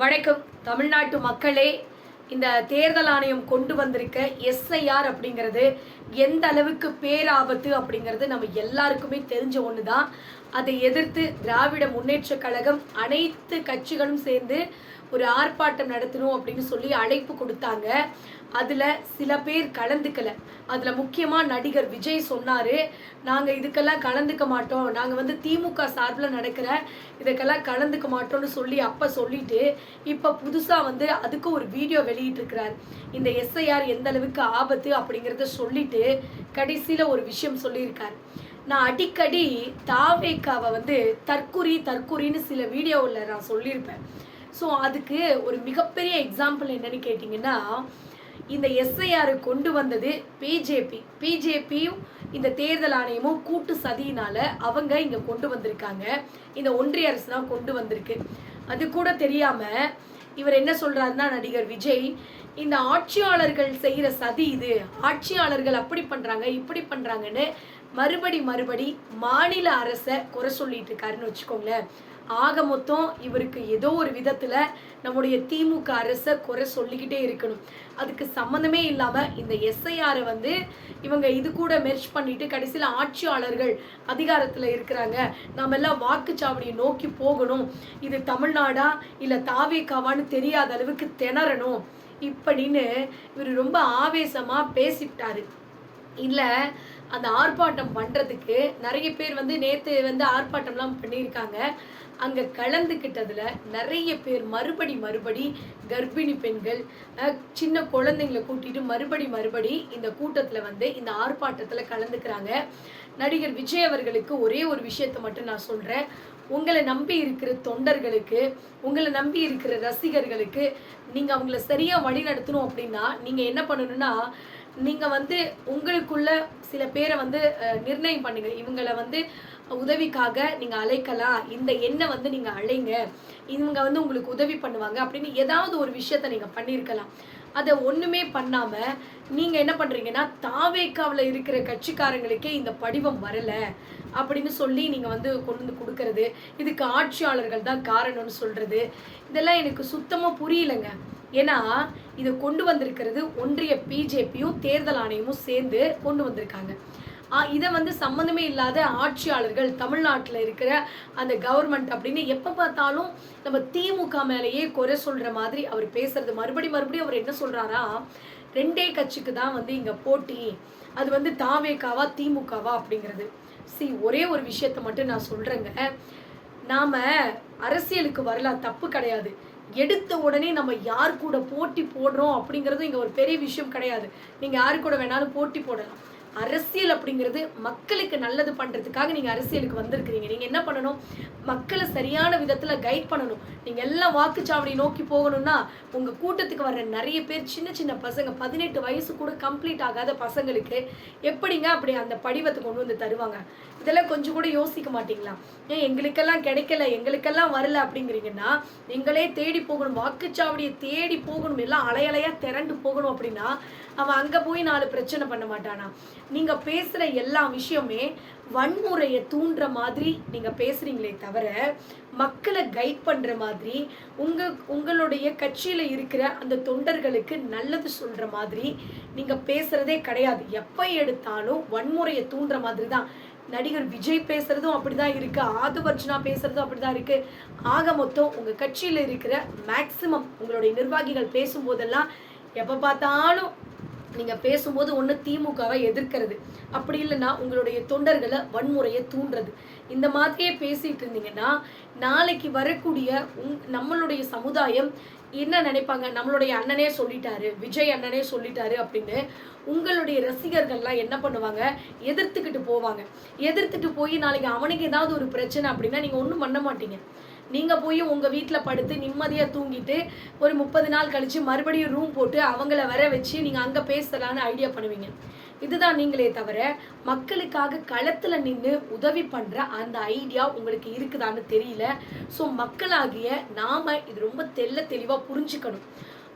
வணக்கம். தமிழ்நாட்டு மக்களே இந்த தேர்தல் ஆணையம் கொண்டு வந்திருக்க எஸ்ஐஆர் அப்படிங்கிறது எந்த அளவுக்கு பேராபத்து அப்படிங்கிறது நம்ம எல்லாருக்குமே தெரிஞ்ச ஒன்று தான் அதை எதிர்த்து திராவிட முன்னேற்றக் கழகம் அனைத்து கட்சிகளும் சேர்ந்து ஒரு ஆர்ப்பாட்டம் நடத்தணும் அப்படின்னு சொல்லி அழைப்பு கொடுத்தாங்க. அதில் சில பேர் கலந்துக்கல. அதில் முக்கியமாக நடிகர் விஜய் சொன்னார் நாங்கள் இதுக்கெல்லாம் கலந்துக்க மாட்டோம். நாங்கள் வந்து திமுக சார்பில் நடக்கிற இதுக்கெல்லாம் கலந்துக்க மாட்டோம்னு சொல்லி அப்போ சொல்லிட்டு இப்போ புதுசாக வந்து அதுக்கு ஒரு வீடியோ வெளியிட்டிருக்கிறார். இந்த எஸ்ஐஆர் எந்த அளவுக்கு ஆபத்து அப்படிங்கிறத சொல்லிட்டு கடைசியில் ஒரு விஷயம் சொல்லியிருக்கார். நான் அடிக்கடி தாவேக்காவை வந்து தற்குறி தற்குறின்னு சில வீடியோவில் நான் சொல்லியிருப்பேன். ஸோ அதுக்கு ஒரு மிகப்பெரிய எக்ஸாம்பிள் என்னன்னு கேட்டிங்கன்னா இந்த எஸ்ஐஆர் கொண்டு வந்தது பிஜேபி பிஜேபியும் இந்த தேர்தல் ஆணையமும் கூட்டு சதியினால அவங்க இங்க கொண்டு வந்திருக்காங்க. இந்த ஒன்றிய அரசு தான் கொண்டு வந்திருக்கு. அது கூட தெரியாம இவர் என்ன சொல்றாருன்னா நடிகர் விஜய் இந்த ஆட்சியாளர்கள் செய்கிற சதி இது. ஆட்சியாளர்கள் அப்படி பண்ணுறாங்க இப்படி பண்ணுறாங்கன்னு மறுபடி மறுபடி மாநில அரசை குறை சொல்லிட்டு இருக்காருன்னு வச்சுக்கோங்களேன். ஆக மொத்தம் இவருக்கு ஏதோ ஒரு விதத்தில் நம்முடைய திமுக அரசை குறை சொல்லிக்கிட்டே இருக்கணும். அதுக்கு சம்மந்தமே இல்லாமல் இந்த எஸ்ஐஆரை வந்து இவங்க இது கூட மெர்ச் பண்ணிட்டு கடைசியில் ஆட்சியாளர்கள் அதிகாரத்தில் இருக்கிறாங்க. நாம் எல்லாம் வாக்குச்சாவடியை நோக்கி போகணும். இது தமிழ்நாடா தாவே தாவேக்காவான்னு தெரியாத அளவுக்கு திணறணும். இப்படின்னு இவர் ரொம்ப ஆவேசமாக பேசிவிட்டாரு. இல்லை அந்த ஆர்ப்பாட்டம் பண்ணுறதுக்கு நிறைய பேர் வந்து நேற்று வந்து ஆர்ப்பாட்டம்லாம் பண்ணியிருக்காங்க. அங்கே கலந்துக்கிட்டதில் நிறைய பேர் மறுபடி மறுபடி கர்ப்பிணி பெண்கள் சின்ன குழந்தைங்களை கூட்டிட்டு மறுபடி மறுபடி இந்த கூட்டத்தில் வந்து இந்த ஆர்ப்பாட்டத்தில் கலந்துக்கிறாங்க. நடிகர் விஜய் அவர்களுக்கு ஒரே ஒரு விஷயத்தை மட்டும் நான் சொல்கிறேன் உங்களை நம்பி இருக்கிற தொண்டர்களுக்கு உங்களை நம்பி இருக்கிற ரசிகர்களுக்கு நீங்கள் அவங்கள சரியாக வழி நடத்தணும் அப்படின்னா நீங்கள் என்ன பண்ணணும்னா நீங்கள் வந்து உங்களுக்குள்ள சில பேரை வந்து நிர்ணயம் பண்ணுங்க. இவங்களை வந்து உதவிக்காக நீங்கள் அழைக்கலாம். இந்த எண்ணை வந்து நீங்கள் அழைங்க. இவங்க வந்து உங்களுக்கு உதவி பண்ணுவாங்க அப்படின்னு ஏதாவது ஒரு விஷயத்த நீங்கள் பண்ணியிருக்கலாம். அதை ஒன்றுமே பண்ணாமல் நீங்கள் என்ன பண்ணுறீங்கன்னா தாவேக்காவில் இருக்கிற கட்சிக்காரங்களுக்கே இந்த படிவம் வரலை அப்படின்னு சொல்லி நீங்கள் வந்து கொண்டு வந்து கொடுக்கறது இதுக்கு ஆட்சியாளர்கள் தான் காரணம்னு சொல்கிறது இதெல்லாம் எனக்கு சுத்தமாக புரியலைங்க. ஏன்னா இதை கொண்டு வந்திருக்கிறது ஒன்றிய பிஜேபியும் தேர்தல் ஆணையமும் சேர்ந்து கொண்டு வந்திருக்காங்க. இதை வந்து சம்மந்தமே இல்லாத ஆட்சியாளர்கள் தமிழ்நாட்டில் இருக்கிற அந்த கவர்மெண்ட் அப்படின்னு எப்போ பார்த்தாலும் நம்ம திமுக மேலேயே குறை சொல்கிற மாதிரி அவர் பேசுறது. மறுபடி மறுபடியும் அவர் என்ன சொல்கிறாரா ரெண்டே கட்சிக்கு தான் வந்து இங்கே போட்டி. அது வந்து தாவேக்காவா திமுகவா அப்படிங்கிறது. சி ஒரே ஒரு விஷயத்தை மட்டும் நான் சொல்கிறேங்க நாம் அரசியலுக்கு வரலாம் தப்பு கிடையாது. எடுத்த உடனே நம்ம யார் கூட போட்டி போடுறோம் அப்படிங்கிறது இங்கே ஒரு பெரிய விஷயம் கிடையாது. நீங்கள் யாரு கூட வேணாலும் போட்டி போடலாம். அரசியல் அப்படிங்கிறது மக்களுக்கு நல்லது பண்ணுறதுக்காக நீங்கள் அரசியலுக்கு வந்திருக்கிறீங்க. நீங்கள் என்ன பண்ணணும்? மக்களை சரியான விதத்தில் கைட் பண்ணணும். நீங்கள் எல்லாம் வாக்குச்சாவடி நோக்கி போகணும்னா உங்கள் கூட்டத்துக்கு வர நிறைய பேர் சின்ன சின்ன பசங்க பதினெட்டு வயசு கூட கம்ப்ளீட் ஆகாத பசங்களுக்கு எப்படிங்க அப்படி அந்த படிவத்தை கொண்டு வந்து தருவாங்க? இதெல்லாம் கொஞ்சம் கூட யோசிக்க மாட்டீங்களா? ஏன் எங்களுக்கெல்லாம் கிடைக்கல எங்களுக்கெல்லாம் வரல அப்படிங்கிறீங்கன்னா எங்களே தேடி போகணும் வாக்குச்சாவடியை தேடி போகணும் எல்லாம் அலையலையாக திரண்டு போகணும் அப்படின்னா அவன் அங்கே போய் நாலு பிரச்சனை பண்ண மாட்டானா? நீங்க பேசுற எல்லா விஷயமே வன்முறையை தூண்டுற மாதிரி நீங்க பேசுறீங்களே தவிர மக்களை கைட் பண்ற மாதிரி உங்க உங்களுடைய கட்சியில இருக்கிற அந்த தொண்டர்களுக்கு நல்லது சொல்ற மாதிரி நீங்க பேசுறதே கிடையாது. எப்ப எடுத்தாலும் வன்முறையை தூண்டுற மாதிரி தான். நடிகர் விஜய் பேசுறதும் அப்படிதான் இருக்கு. ஆதுவர்ஜனா பேசுறதும் அப்படிதான் இருக்கு. ஆக மொத்தம் உங்க கட்சியில இருக்கிற மேக்சிமம் உங்களுடைய நிர்வாகிகள் பேசும்போதெல்லாம் எப்ப பார்த்தாலும் நீங்க பேசும்போது ஒன்று திமுகவை எதிர்க்கிறது. அப்படி இல்லைன்னா உங்களுடைய தொண்டர்களை வன்முறையை தூண்டுறது. இந்த மாதிரியே பேசிட்டு இருந்தீங்கன்னா நாளைக்கு வரக்கூடிய உங் நம்மளுடைய சமுதாயம் என்ன நினைப்பாங்க? நம்மளுடைய அண்ணனே சொல்லிட்டாரு விஜய் அண்ணனே சொல்லிட்டாரு அப்படின்னு உங்களுடைய ரசிகர்கள்லாம் என்ன பண்ணுவாங்க? எதிர்த்துக்கிட்டு போவாங்க. எதிர்த்துட்டு போய் நாளைக்கு அவனுக்கு ஏதாவது ஒரு பிரச்சனை அப்படின்னா நீங்க ஒன்றும் பண்ண மாட்டீங்க. நீங்கள் போய் உங்கள் வீட்டில் படுத்து நிம்மதியாக தூங்கிட்டு ஒரு முப்பது நாள் கழித்து மறுபடியும் ரூம் போட்டு அவங்கள வர வச்சு நீங்கள் அங்கே பேசலான்னு ஐடியா பண்ணுவீங்க. இதுதான் நீங்களே தவிர மக்களுக்காக களத்தில் நின்று உதவி பண்ணுற அந்த ஐடியா உங்களுக்கு இருக்குதான்னு தெரியல. ஸோ மக்களாகிய நாம இது ரொம்ப தெள்ள தெளிவாக புரிஞ்சுக்கணும்.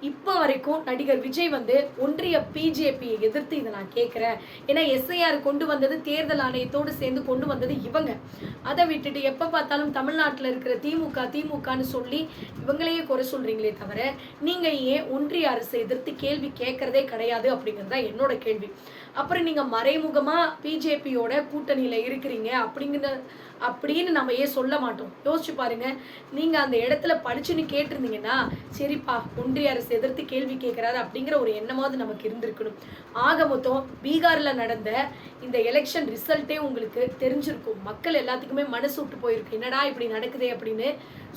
இப்போ வரைக்கும் நடிகர் விஜய் வந்து ஒன்றிய பிஜேபியை எதிர்த்து இதை நான் கேட்குறேன் ஏன்னா எஸ்ஐஆர் கொண்டு வந்தது தேர்தல் ஆணையத்தோடு சேர்ந்து கொண்டு வந்தது இவங்க. அதை விட்டுட்டு எப்போ பார்த்தாலும் தமிழ்நாட்டில் இருக்கிற திமுக திமுகன்னு சொல்லி இவங்களையே குறை சொல்கிறீங்களே தவிர நீங்கள் ஏன் ஒன்றிய அரசை எதிர்த்து கேள்வி கேட்குறதே கிடையாது அப்படிங்கிறது தான் என்னோட கேள்வி. அப்புறம் நீங்கள் மறைமுகமாக பிஜேபியோட கூட்டணியில் இருக்கிறீங்க அப்படிங்கிற அப்படின்னு நம்ம ஏன் சொல்ல மாட்டோம்? யோசிச்சு பாருங்க. நீங்கள் அந்த இடத்துல படிச்சுன்னு கேட்டிருந்தீங்கன்னா சரிப்பா ஒன்றிய அரசு எதிர்த்து கேள்வி கேட்குறாரு அப்படிங்கிற ஒரு எண்ணமாவது நமக்கு இருந்திருக்கணும். ஆக மொத்தம் பீகாரில் நடந்த இந்த எலெக்ஷன் ரிசல்ட்டே உங்களுக்கு தெரிஞ்சிருக்கும். மக்கள் எல்லாத்துக்குமே மனசு விட்டு போயிருக்கு. என்னடா இப்படி நடக்குதே அப்படின்னு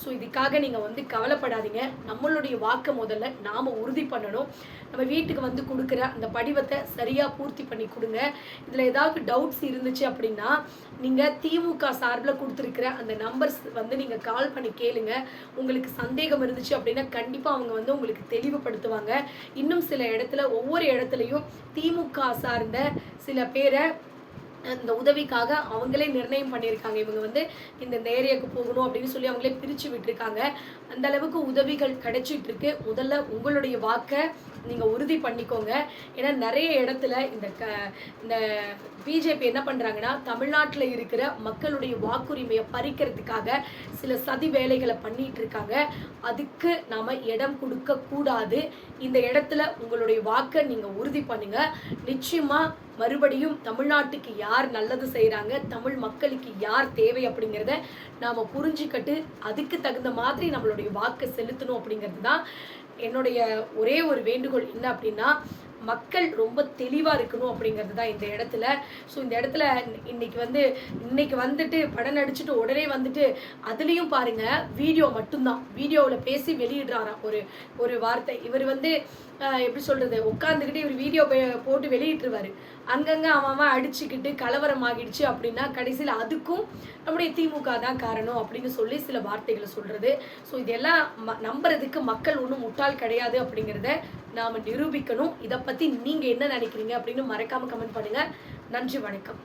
ஸோ இதுக்காக நீங்கள் வந்து கவலைப்படாதீங்க. நம்மளுடைய வாக்கை முதல்ல நாம் உறுதி பண்ணணும். நம்ம வீட்டுக்கு வந்து கொடுக்குற அந்த படிவத்தை சரியாக பூர்த்தி பண்ணி கொடுங்க. இதில் ஏதாவது டவுட்ஸ் இருந்துச்சு அப்படின்னா நீங்கள் திமுக சார்பில் கொடுத்துருக்கிற அந்த நம்பர்ஸ் வந்து நீங்கள் கால் பண்ணி கேளுங்க. உங்களுக்கு சந்தேகம் இருந்துச்சு அப்படின்னா கண்டிப்பாக அவங்க வந்து உங்களுக்கு தெளிவுபடுத்துவாங்க. இன்னும் சில இடத்துல ஒவ்வொரு இடத்துலையும் திமுக சார்ந்த சில பேரை இந்த உதவிக்காக அவங்களே நிர்ணயம் பண்ணியிருக்காங்க. இவங்க வந்து இந்த இந்த ஏரியாவுக்கு போகணும் அப்படின்னு சொல்லி அவங்களே பிரித்து விட்டுருக்காங்க. அந்த அளவுக்கு உதவிகள் கிடைச்சிட்டு இருக்கு. முதல்ல உங்களுடைய வாக்கை நீங்கள் உறுதி பண்ணிக்கோங்க. ஏன்னா நிறைய இடத்துல இந்த க இந்த பிஜேபி என்ன பண்ணுறாங்கன்னா தமிழ்நாட்டில் இருக்கிற மக்களுடைய வாக்குரிமையை பறிக்கிறதுக்காக சில சதி வேலைகளை பண்ணிட்டு இருக்காங்க. அதுக்கு நாம் இடம் கொடுக்க கூடாது. இந்த இடத்துல உங்களுடைய வாக்கை நீங்கள் உறுதி பண்ணுங்க. நிச்சயமாக மறுபடியும் தமிழ்நாட்டுக்கு யார் நல்லது செய்கிறாங்க தமிழ் மக்களுக்கு யார் தேவை அப்படிங்கிறத நாம் புரிஞ்சுக்கிட்டு அதுக்கு தகுந்த மாதிரி நம்மளுடைய வாக்கை செலுத்தணும் அப்படிங்கிறது தான் என்னுடைய ஒரே ஒரு வேண்டுகோள். என்ன அப்படின்னா மக்கள் ரொம்ப தெளிவாக இருக்கணும் அப்படிங்கிறது தான் இந்த இடத்துல. ஸோ இந்த இடத்துல இன்னைக்கு வந்து இன்னைக்கு வந்துட்டு படம் நடிச்சுட்டு உடனே வந்துட்டு அதுலேயும் பாருங்க வீடியோ மட்டும்தான். வீடியோவில் பேசி வெளியிடுறாராம் ஒரு ஒரு வார்த்தை. இவர் வந்து எப்படி சொல்கிறது உட்காந்துக்கிட்டு இவர் வீடியோ போட்டு வெளியிட்டுருவாரு. அங்கங்கே அவன் அவன் அடிச்சுக்கிட்டு கலவரம் ஆகிடுச்சு அப்படின்னா கடைசியில் அதுக்கும் நம்முடைய திமுக தான் காரணம் அப்படின்னு சொல்லி சில வார்த்தைகளை சொல்கிறது ஸோ இதெல்லாம் ம நம்புறதுக்கு மக்கள் ஒன்றும் முட்டாள் கிடையாது அப்படிங்கிறத நாம் நிரூபிக்கணும். இதை பற்றி நீங்கள் என்ன நினைக்கிறீங்க அப்படின்னு மறக்காமல் கமெண்ட் பண்ணுங்கள் நன்றி வணக்கம்.